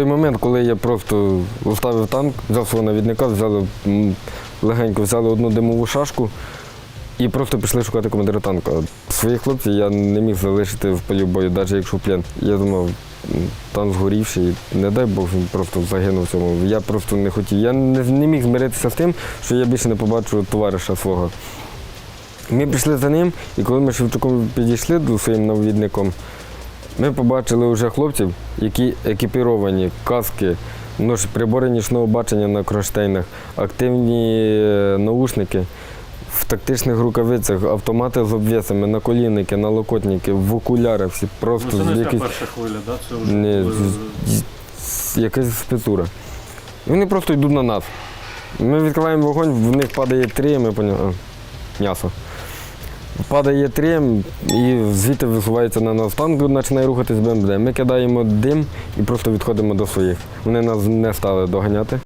той момент, коли я просто оставив танк, взяв свого навідника, взяли легенько взяли одну димову шашку і просто пішли шукати командира танка. Своїх хлопців я не міг залишити в полі бою, навіть якщо в плен. Я думав, м, танк згорівший, не дай Бог він просто загинув в цьому. Я просто не хотів. Я не, не міг змиритися з тим, що я більше не побачу товариша свого. Ми пішли за ним, і коли ми Шевчуком підійшли до своїм навідником, ми побачили вже хлопців, які екіпіровані, каски, прибори нічного бачення на кронштейнах, активні е, наушники, в тактичних рукавицях, автомати з обвісами, наколінники, налокотники, в окулярах, всі просто Ну, це не якісь- перша хвиля, да? це вже з- якась спецура. Вони просто йдуть на нас. Ми відкриваємо вогонь, в них падає три, ми поняли, а, м'ясо. Падає трим і звідти висувається на нас танк, починає рухатись БМД. Ми кидаємо дим і просто відходимо до своїх. Вони нас не стали доганяти.